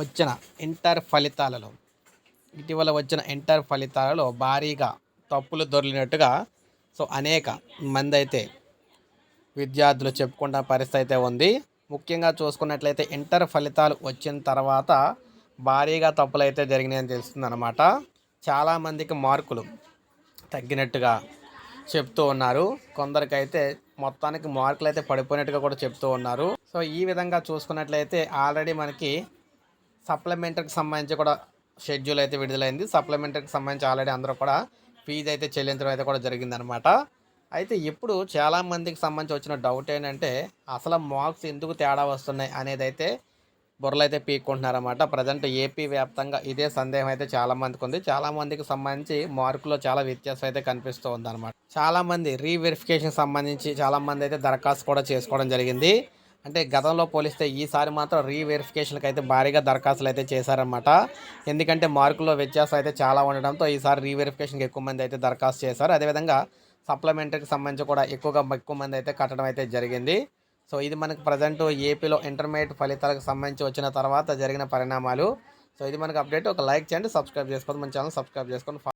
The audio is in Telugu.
వచ్చిన ఇంటర్ ఫలితాలలో ఇటీవల వచ్చిన ఇంటర్ ఫలితాలలో భారీగా తప్పులు దొరికినట్టుగా సో అనేక మంది అయితే విద్యార్థులు చెప్పుకున్న పరిస్థితి అయితే ఉంది. ముఖ్యంగా చూసుకున్నట్లయితే ఇంటర్ ఫలితాలు వచ్చిన తర్వాత భారీగా తప్పులు అయితే జరిగినాయని తెలుస్తుంది అనమాట చాలామందికి మార్కులు తగ్గినట్టుగా చెప్తూ ఉన్నారు. కొందరికైతే మొత్తానికి మార్కులు అయితే పడిపోయినట్టుగా కూడా చెప్తూ ఉన్నారు. సో ఈ విధంగా చూసుకున్నట్లయితే ఆల్రెడీ మనకి సప్లిమెంటరీకి సంబంధించి కూడా షెడ్యూల్ అయితే విడుదలైంది. సప్లిమెంటరీకి సంబంధించి ఆల్రెడీ అందరూ కూడా ఫీజు అయితే చెల్లించడం అయితే కూడా జరిగిందనమాట అయితే ఇప్పుడు చాలామందికి సంబంధించి వచ్చిన డౌట్ ఏంటంటే అసలు మార్క్స్ ఎందుకు తేడా వస్తున్నాయి అనేది అయితే బుర్రలు అయితే పీక్కుంటున్నారన్నమాట. ప్రజెంట్ ఏపీ వ్యాప్తంగా ఇదే సందేహం అయితే చాలా మందికి ఉంది. చాలామందికి సంబంధించి మార్కులో చాలా వ్యత్యాసం అయితే కనిపిస్తూ ఉందన్నమాట. చాలామంది రీవెరిఫికేషన్ సంబంధించి చాలామంది అయితే దరఖాస్తు కూడా చేసుకోవడం జరిగింది. అంటే గతంలో పోలిస్తే ఈసారి మాత్రం రీవెరిఫికేషన్కి అయితే భారీగా దరఖాస్తులు అయితే చేశారన్నమాట. ఎందుకంటే మార్కుల్లో వ్యత్యాసం అయితే చాలా ఉండడంతో ఈసారి రీవెరిఫికేషన్కి ఎక్కువ మంది అయితే దరఖాస్తు చేశారు. అదేవిధంగా సప్లిమెంటరీకి సంబంధించి కూడా ఎక్కువగా ఎక్కువ మంది అయితే కట్టడం అయితే జరిగింది. సో ఇది మనకు ప్రజెంట్ ఏపీలో ఇంటర్మీడియట్ ఫలితాలకు సంబంధించి వచ్చిన తర్వాత జరిగిన పరిణామాలు. సో ఇది మనకు అప్డేట్ ఒక లైక్ చేయండి సబ్స్క్రైబ్ చేసుకోండి మన ఛానల్ సబ్స్క్రైబ్ చేసుకొని